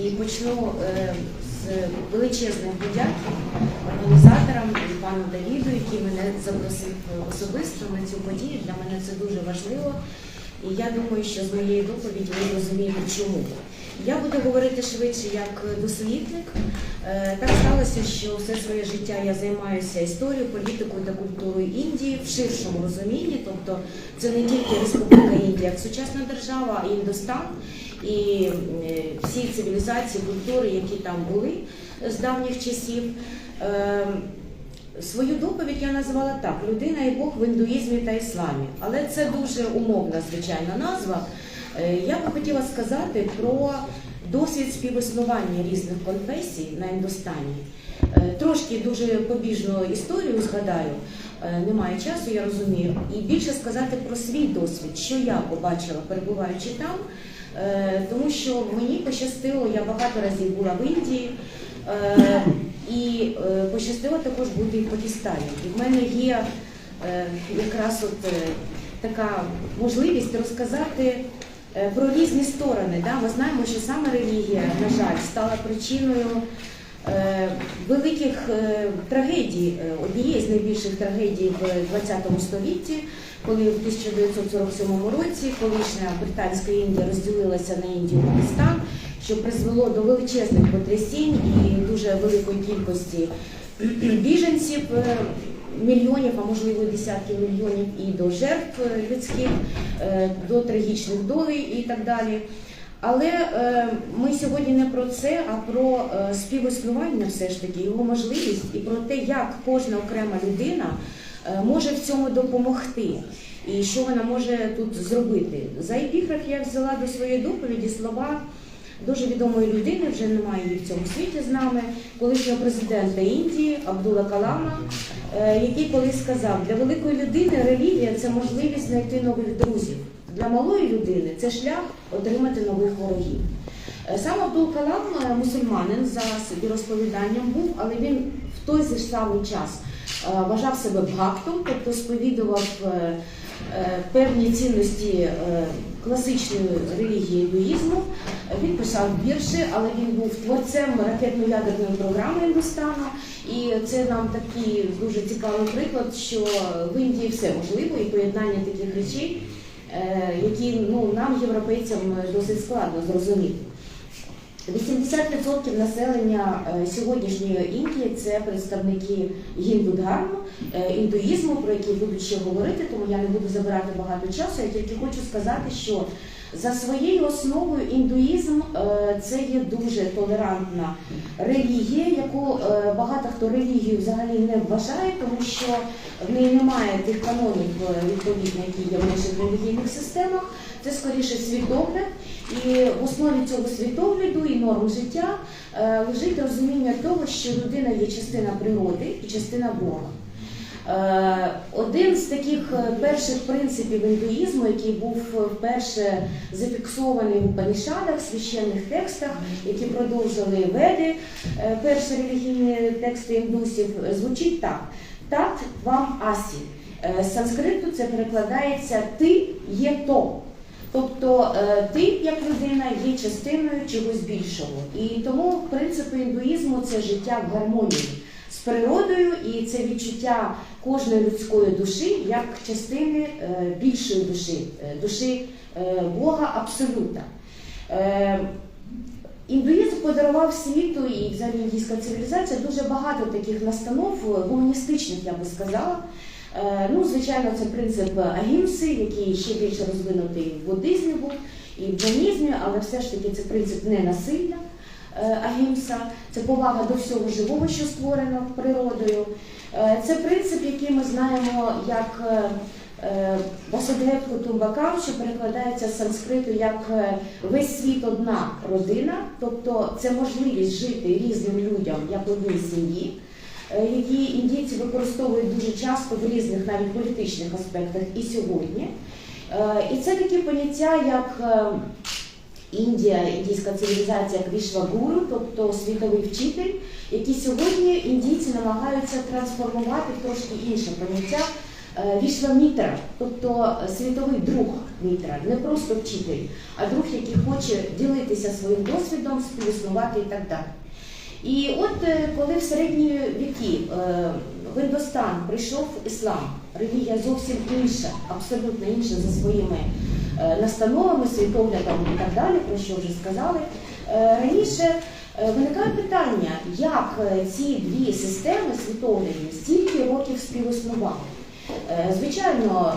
І почну е, з величезних подяків організаторам і пану Давіду, який мене запросив особисто на цю подію. Для мене це дуже важливо. І я думаю, що з моєї доповіді ви розумієте, чому. Я буду говорити швидше як дослідник. Е, Так сталося, що все своє життя я займаюся історією, політикою та культурою Індії в ширшому розумінні. Тобто це не тільки Республіка Індія як сучасна держава, а Індостан і е, всі цивілізації, культури, які там були з давніх часів. Е, Свою доповідь я назвала так: людина і Бог в індуїзмі та ісламі. Але це дуже умовна, звичайна назва. Е, Я би хотіла сказати про досвід співіснування різних конфесій на Індостані. Трошки дуже побіжну історію згадаю, немає часу, я розумію. І більше сказати про свій досвід, що я побачила, перебуваючи там, тому що мені пощастило, я багато разів була в Індії. Е, І е, пощастило також бути в Пакистані. І в мене є е, якраз от е, така можливість розказати е, про різні сторони. Ми знаємо, що саме релігія, на жаль, стала причиною е, великих е, трагедій, е, однієї з найбільших трагедій в ХХ столітті, коли в 1947 році колишня Британська Індія розділилася на Індію і Пакистан, що призвело до величезних потрясінь і дуже великої кількості біженців, е, мільйонів, а можливо десятків мільйонів, і до жертв людських, е, до трагічних долей і так далі. Але е, ми сьогодні не про це, а про е, співіснування, все ж таки, його можливість і про те, як кожна окрема людина може в цьому допомогти. І що вона може тут зробити? За епіграф я взяла до своєї доповіді слова дуже відомої людини, вже немає її в цьому світі з нами, колишнього президента Індії Абдула Калама, е, який колись сказав, для великої людини релігія це можливість знайти нових друзів. Для малої людини це шлях отримати нових ворогів. Е, Сам Абдул Калам е, мусульманин за собі розповіданням був, але він в той же самий час е, вважав себе бхактом, тобто сповідував е, е, певні цінності е, класичної релігії індуїзму. Е, Він писав вірші, але він був творцем ракетно-ядерної програми Індостану. І це нам такий дуже цікавий приклад, що в Індії все можливо і поєднання таких речей, е, які ну, нам, європейцям, досить складно зрозуміти. 80% населення е, сьогоднішньої Індії це представники гіндудгарму, е, індуїзму, про який будуть ще говорити, тому я не буду забирати багато часу. Я тільки хочу сказати, що за своєю основою індуїзм е, це є дуже толерантна релігія, яку багато хто релігію взагалі не вважає, тому що в неї немає тих канонів відповідно, які є в наших релігійних системах. Це скоріше світогляд, і в основі цього світогляду і норм життя е, лежить розуміння того, що людина є частина природи і частина Бога. Е, Один з таких е, перших принципів індуїзму, який був вперше зафіксований в Панішадах, священних текстах, які продовжили веди, перші релігійні тексти індусів, звучить так: Тат вам асі. З санскриту це перекладається Ти є то. Тобто е, ти, як людина, є частиною чогось більшого. І тому принципи індуїзму це життя в гармонії з природою, і це відчуття кожної людської душі як частини е, більшої душі, е, душі Бога Абсолюта. Індуїзм подарував світу і взагалі індійська цивілізація дуже багато таких настанов гуманістичних, я би сказала. Е, Ну, звичайно, це принцип агімси, який ще більше розвинутий в буддизмі був і в джанізмі, але все ж таки це принцип ненасилля е, агімса, це повага до всього живого, що створено природою. Е, Це принцип, який ми знаємо як Васудев Кутумбакам, що перекладається з санскриту як весь світ одна родина, тобто це можливість жити різним людям як одній сім'ї які індійці використовують дуже часто в різних навіть політичних аспектах і сьогодні. Е, І це такі поняття, як е, Індія, індійська цивілізація як Вішвагуру, тобто світовий вчитель, які сьогодні індійці намагаються трансформувати в трошки інше поняття е, Вішвамітра, тобто е, світовий друг Мітра, не просто вчитель, а друг, який хоче ділитися своїм досвідом, співіснувати і так далі. І от е, коли в середні віки е, в Індостан прийшов іслам, релігія зовсім інша, абсолютно інша за своїми е, настановами, світоглядом і так далі, про що вже сказали. Раніше виникає питання, як ці дві системи світоглядні стільки років співіснували. Звичайно,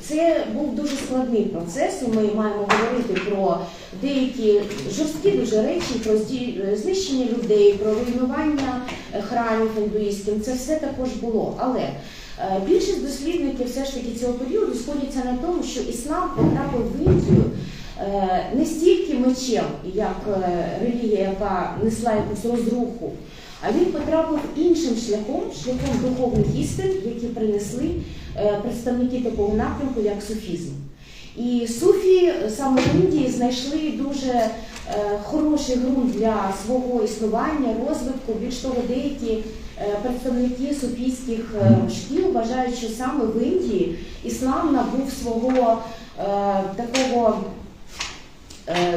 це був дуже складний процес. Ми маємо говорити про деякі жорсткі дуже речі, про е, знищення людей, про руйнування е, храмів індуїстів. Це все також було. Але е, більшість дослідників все ж таки цього періоду сходяться на тому, що іслам потрапив в Індію не стільки мечем, як релігія, яка несла якусь розруху, а він потрапив іншим шляхом, шляхом духовних істин, які принесли представники такого напрямку, як суфізм. І суфі саме в Індії знайшли дуже е, хороший ґрунт для свого існування, розвитку. Більш того, деякі е, представники суфійських е, шкіл вважають, що саме в Індії іслам набув свого такого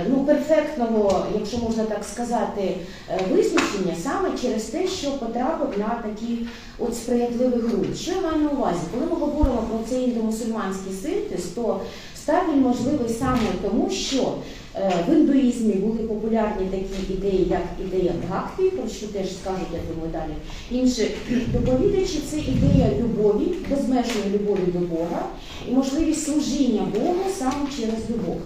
ну, перфектного, якщо можна так сказати, визначення саме через те, що потрапив на такий от сприятливий ґрунт. Що я маю на увазі? Коли ми говоримо про цей індомусульманський синтез, то став він можливий саме тому, що е, в індуїзмі були популярні такі ідеї, як ідея бхакти, про що теж скажуть, я думаю, далі інші доповідачі. Це ідея любові, безмежної любові до Бога і можливість служіння Богу саме через любов.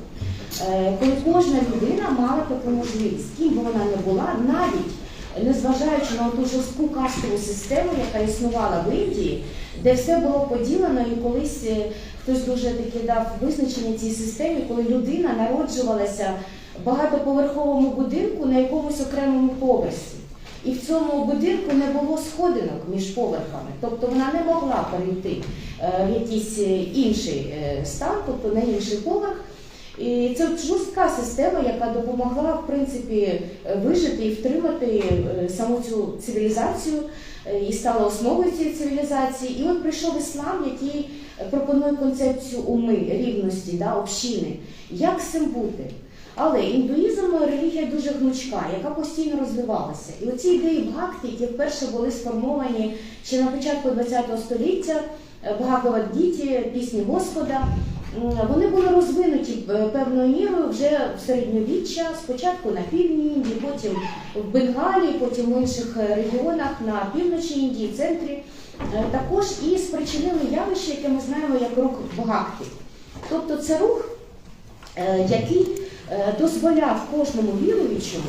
Е, коли кожна людина мала таку можливість, ким би вона не була, навіть незважаючи на ту жорстку кастову систему, яка існувала в Індії, де все було поділено, і колись е, хтось дуже таки дав визначення цій системі, коли людина народжувалася в багатоповерховому будинку на якомусь окремому поверсі. І в цьому будинку не було сходинок між поверхами, тобто вона не могла перейти е, в якийсь е, інший стан, тобто на інший поверх. І це жорстка система, яка допомогла в принципі е, вижити і втримати е, саму цю цивілізацію е, і стала основою цієї цивілізації. І от прийшов іслам, який пропонує концепцію уми, рівності, да, общини. Як з цим бути? Але індуїзм релігія дуже гнучка, яка постійно розвивалася. І оці ідеї бхакти, які вперше були сформовані ще на початку ХХ століття, е, Бхагавадгіті, пісні Господа, вони були розвинуті е, певною мірою вже в середньовіччя, спочатку на півдні Індії, потім в Бенгалії, потім в інших е, регіонах на півночі Індії, центрі. Е, Також і спричинили явище, яке ми знаємо як рух Бхакти. Тобто це рух, е, який е, дозволяв кожному віруючому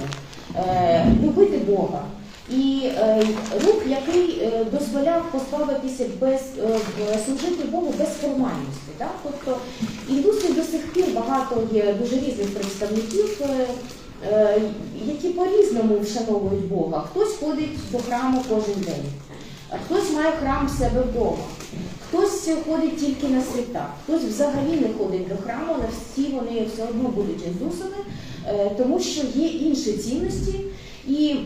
е, любити Бога. І е, рух, який е, дозволяв позбавитися без е, служити Богу без формальності. Да? Тобто індуси до сих пір багато є дуже різних представників, які по-різному вшановують Бога. Хтось ходить до храму кожен день, хтось має храм в себе вдома. Хтось ходить тільки на свята, хтось взагалі не ходить до храму, але всі вони все одно будуть індусами, тому що є інші цінності. І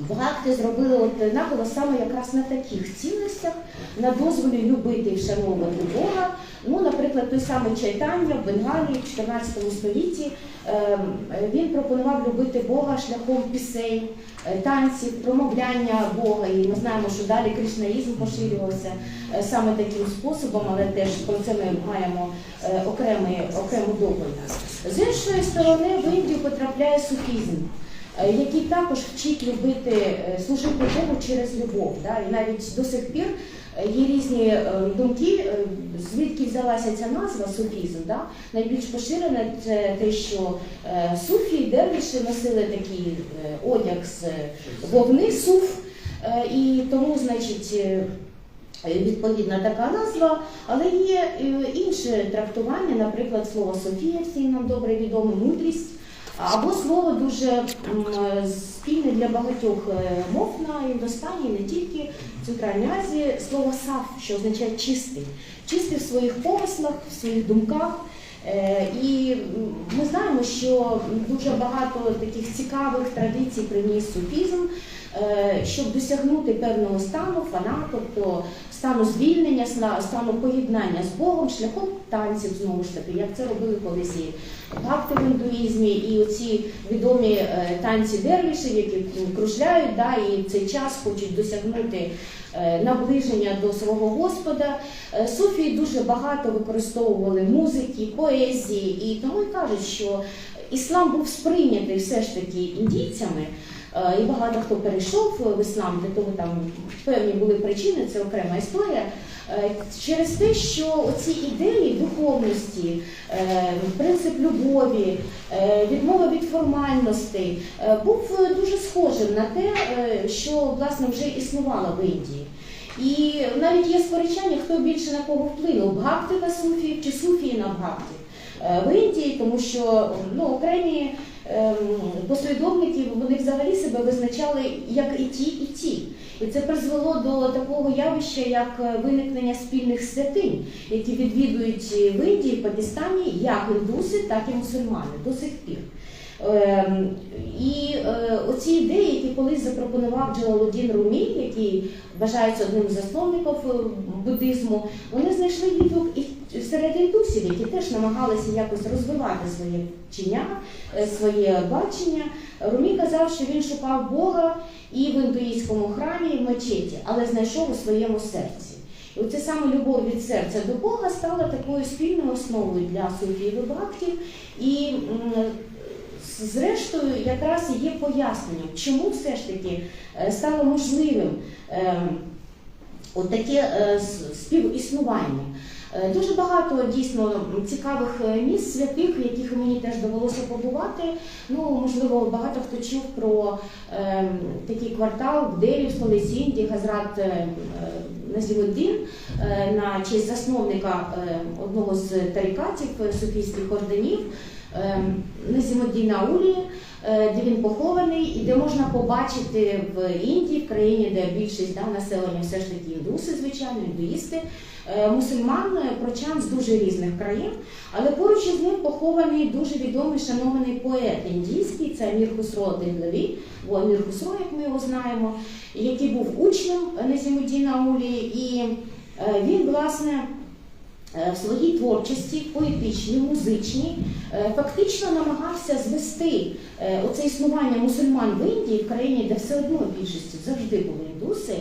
Бхакти зробили от наголос саме якраз на таких цінностях, на дозволі любити і вшановувати Бога. Ну, наприклад, той самий Чайтання в Бенгалії в 14 столітті ем, він пропонував любити Бога шляхом пісень, е, танців, промовляння Бога. І ми знаємо, що далі кришнаїзм поширювався е, саме таким способом, але теж про це ми маємо е, окремий, окрему доповідь. З іншої сторони, в Індію потрапляє суфізм. Е, Який також вчить любити, е, служити Богу через любов. Да? І навіть до сих пір е, є різні думки, звідки взялася ця назва суфізм. Да? Найбільш поширене це те, що е, суфі дервіші носили такий одяг з вовни суф, і тому, значить, Відповідна така назва, але є інше трактування, наприклад, слово Софія, всім нам добре відоме, мудрість, або слово дуже спільне для багатьох е, мов на Індостані, не тільки в Центральній Азії, слово саф, що означає чистий, чистий в своїх помислах, в своїх думках. Е, І ми знаємо, що дуже багато таких цікавих традицій приніс суфізм, е, щоб досягнути певного стану, фана, тобто стану звільнення, стану поєднання з Богом, шляхом танців знову ж таки, як це робили колись і бхакти в індуїзмі, і оці відомі е, танці дервішів, які кружляють, да, і в цей час хочуть досягнути е, наближення до свого Господа. Е, Суфії дуже багато використовували музики, поезії, і тому і кажуть, що іслам був сприйнятий все ж таки індійцями. Е, І багато хто перейшов в іслам, для того там певні були причини, це окрема історія. Е, Через те, що оці ідеї духовності, е, принцип любові, відмова від формальностей був дуже схожим на те, що власне вже існувало в Індії. І навіть є сперечання, хто більше на кого вплинув Бхакти на суфіїв чи суфії на Бхакти в Індії, тому що ну, окремі ем, послідовники вони взагалі себе визначали як і ті, і ті. І це призвело до такого явища, як е, виникнення спільних святинь, які відвідують в Індії, Пакистані як індуси, так і мусульмани до сих пір. Ем, І е, оці ідеї, які колись запропонував Джалалудін Румі, який вважається одним з засновників е, буддизму, вони знайшли відгук і серед індусів, які теж намагалися якось розвивати своє вчення, е, своє бачення. Румі казав, що він шукав Бога і в індуїстському храмі, і в мечеті, але знайшов у своєму серці. І оце саме любов від серця до Бога стала такою спільною основою для суфіїв і бхактів. І зрештою якраз є поясненням, чому все ж таки е, стало можливим е, от таке е, співіснування. Е, Дуже багато дійсно цікавих е, місць святих, в яких мені теж довелося побувати. Ну, можливо, багато хто чув про е, такий квартал в Делі, в столиці Індії, Газрат е, е, е, на честь засновника е, одного з тарікатів, суфійських орденів. Е, Назімуддіна Улі, е, де він похований, і де можна побачити в Індії, в країні, де більшість да, населення все ж таки індуси, звичайно, індуїсти, е, мусульман, е, прочан з дуже різних країн. Але поруч із ним похований дуже відомий шанований поет індійський, це Амір Хусро Деглаві, бо Амір Хусро, як ми його знаємо, який був учнем Назімуддіна Улі, і він, власне, в своїй творчості, поетичній, музичній, е, фактично намагався звести е, оце існування мусульман в Індії, в країні, де все одно більшістю завжди були індуси,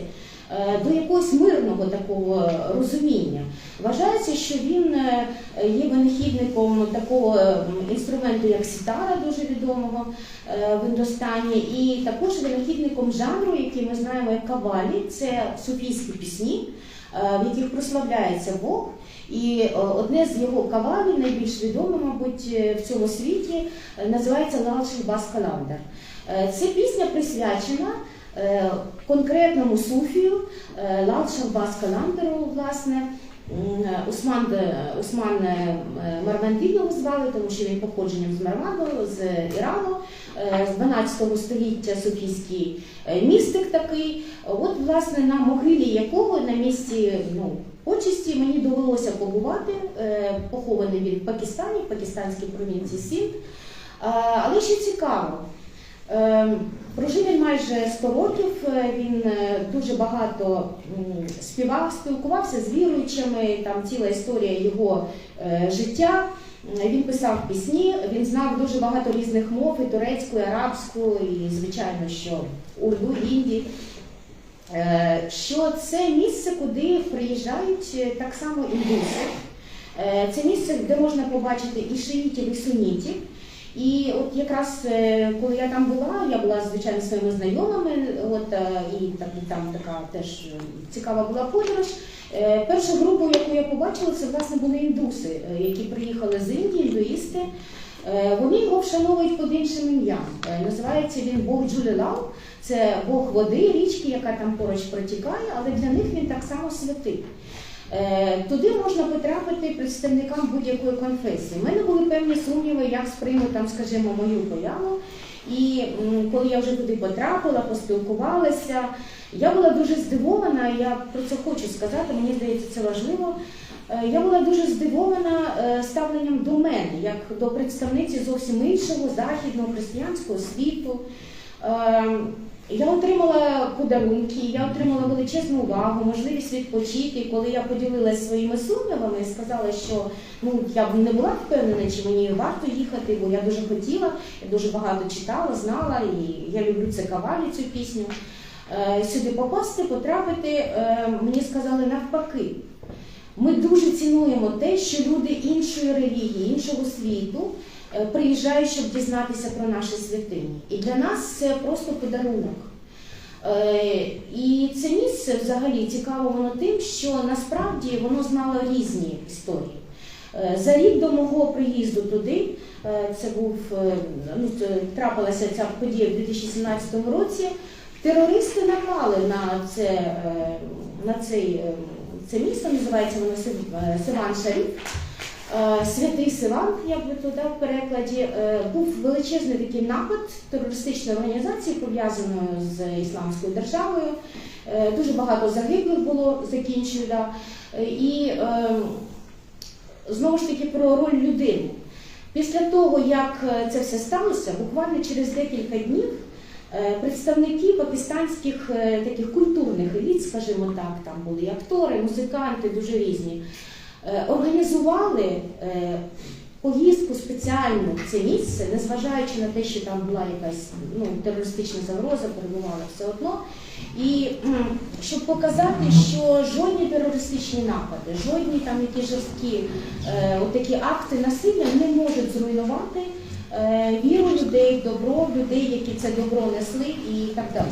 е, до якогось мирного такого розуміння. Вважається, що він е, є винахідником такого інструменту, як сітара, дуже відомого е, в Індостані, і також винахідником жанру, який ми знаємо як кавалі, це суфійські пісні, е, в яких прославляється Бог. І е, одне з його кавалів, найбільш відоме, мабуть, е, в цьому світі, е, називається Шахбас Каландер. Е, Це пісня присвячена е, конкретному суфію е, Шахбас Каландеру, власне. М, Усман, е, Усман е, Марвандін його звали, тому що він походженням з Марвану, з Ірану, е, з 12 століття суфійський е, містик такий. От, власне, на могилі якого на місці ну, почесті мені довелося побувати, е, похований він в Пакистані, в пакистанській провінції Сінд. Але що цікаво, е, прожив він майже 100 років, е, він е, дуже багато співав, спілкувався з віруючими, там ціла історія його е, життя. Він писав пісні, він знав дуже багато різних мов, і турецьку, і арабську, і, звичайно, що урду, хінді. Е, Що це місце, куди приїжджають е, так само індуси. Е, Це місце, де можна побачити і шиїтів, і сунітів. І от якраз е, коли я там була, я була звичайно своїми знайомими, от е, і так і там така теж е, цікава була подорож. Першу групу, яку я побачила, це власне були індуси, які приїхали з Індії, індуїсти. Вони його вшановують під іншим ім'ям. Називається він Бог Джулілал. Це Бог води, річки, яка там поруч протікає, але для них він так само святий. Е, Туди можна потрапити представникам будь-якої конфесії. У мене були певні сумніви, як сприймуть там, скажімо, мою появу. І коли я вже туди потрапила, поспілкувалася, я була дуже здивована, я про це хочу сказати, мені здається, це важливо. Е, Я була дуже здивована е, ставленням до мене, як до представниці зовсім іншого західного християнського світу. Е, Я отримала подарунки, я отримала величезну увагу, можливість відпочити. Коли я поділилася своїми сумнівами сказала, що ну я б не була впевнена, чи мені варто їхати, бо я дуже хотіла, я дуже багато читала, знала, і я люблю це кавалі, цю пісню. Е, Сюди попасти, потрапити, е, мені сказали навпаки. Ми дуже цінуємо те, що люди іншої релігії, іншого світу приїжджають, щоб дізнатися про наші святині. І для нас це просто подарунок. Е, І це місце взагалі цікаво воно тим, що насправді воно знало різні історії. Е, За рік до мого приїзду туди, е, це був е, ну, трапилася ця подія в 2017 році. Терористи напали на це, е, на цей, е, це місто, називається воно е, Шариф. Е, Святий Сиван, як би туди в перекладі, Е, був величезний такий напад терористичної організації, пов'язаної з ісламською державою. Е, Дуже багато загиблих було. Е, І е, знову ж таки про роль людини. Після того, як е, це все сталося, буквально через декілька днів е, представники пакистанських е, таких культурних еліт, скажімо так, там були актори, музиканти, дуже різні, е, організували е, поїздку спеціальну в це місце, незважаючи на те, що там була якась ну, терористична загроза, перебувала все одно. І щоб показати, що жодні терористичні напади, жодні там які жорсткі е, такі акти насилля не можуть зруйнувати е, віру людей, добро людей, які це добро несли і так далі.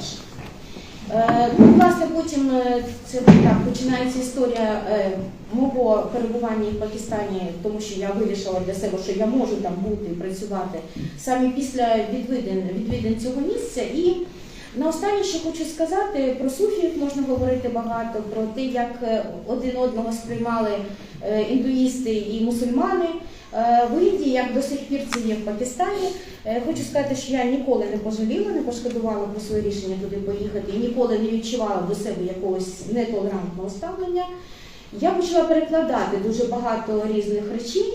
Е, Ну, власне, потім е, це так починається історія е, мого перебування в Пакистані, тому що я вирішила для себе, що я можу там бути працювати саме після відвідин, відвідин цього місця. І наостаннє, що хочу сказати, про суфіїв можна говорити багато, про те, як е, один одного сприймали індуїсти і мусульмани. Е, В Індії, як до сих пір це є в Пакистані, Е, Хочу сказати, що я ніколи не пожаліла, не пошкодувала про своє рішення туди поїхати і ніколи не відчувала до себе якогось нетолерантного ставлення. Я почала перекладати дуже багато різних речей,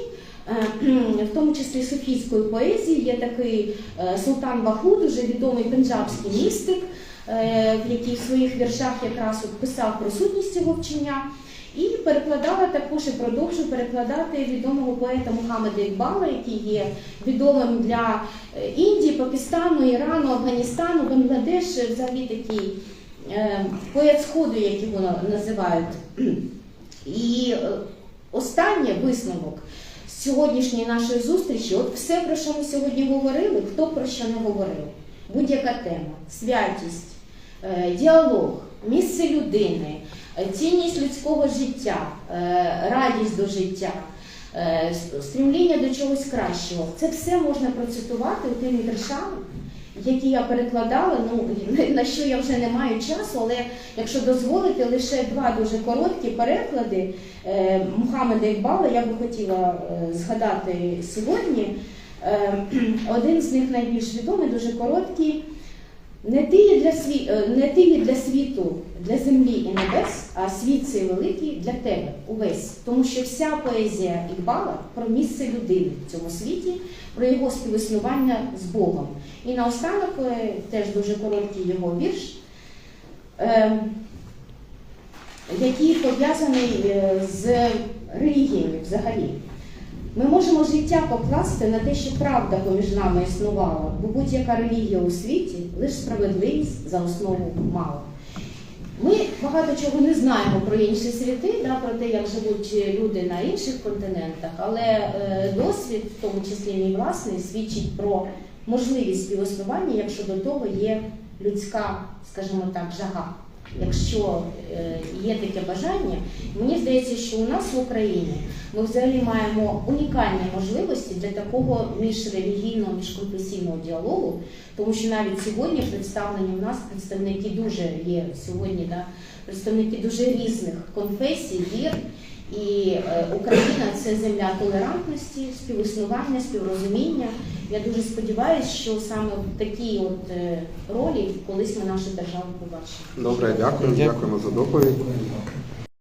е, в тому числі софійської поезії. Є такий Султан Баху, дуже відомий пенджабський містик, який в своїх віршах якраз писав про сутність цього вчення. І перекладала також і продовжую перекладати відомого поета Мухаммеда Ікбала, який є відомим для е, Індії, Пакистану, Ірану, Афганістану, Бангладеш, взагалі такий е, поет Сходу, як його називають. І е, останнє висновок сьогоднішньої нашої зустрічі, от все, про що ми сьогодні говорили, хто про що не говорив. Будь-яка тема, святість, діалог, місце людини, цінність людського життя, е, радість до життя, е, с- стремління до чогось кращого. Це все можна процитувати у тими віршами, які я перекладала. Ну на що я вже не маю часу, але якщо дозволите, лише два дуже короткі переклади е, Мухаммеда Ікбала я би хотіла е, згадати сьогодні. Е, Один з них найбільш відомий, дуже короткий. Не ти для сві... е, не ти для світу, для землі і небес, а світ цей великий для тебе увесь. Тому що вся поезія Ікбала про місце людини в цьому світі, про його співіснування з Богом. І наостанок е, теж дуже короткий його вірш, е, який пов'язаний з релігіями взагалі. Ми можемо життя покласти на те, що правда поміж нами існувала, бо будь-яка релігія у світі лише справедливість за основу мала. Ми багато чого не знаємо про інші світи, да, про те, як живуть люди на інших континентах, але е, досвід, в тому числі мій власний, свідчить про можливість співіснування, якщо до того є людська, скажімо так, жага. Якщо е, є таке бажання, мені здається, що у нас в Україні ми взагалі маємо унікальні можливості для такого міжрелігійного, міжконфесійного діалогу, тому що навіть сьогодні представлені в нас представники дуже є сьогодні, да, представники дуже різних конфесій, вір. І е, Україна це земля толерантності, співіснування, співрозуміння. Я дуже сподіваюся, що саме в такій от е, ролі колись ми нашу державу побачимо. Добре, дякую. Дякую. Дякуємо за доповідь.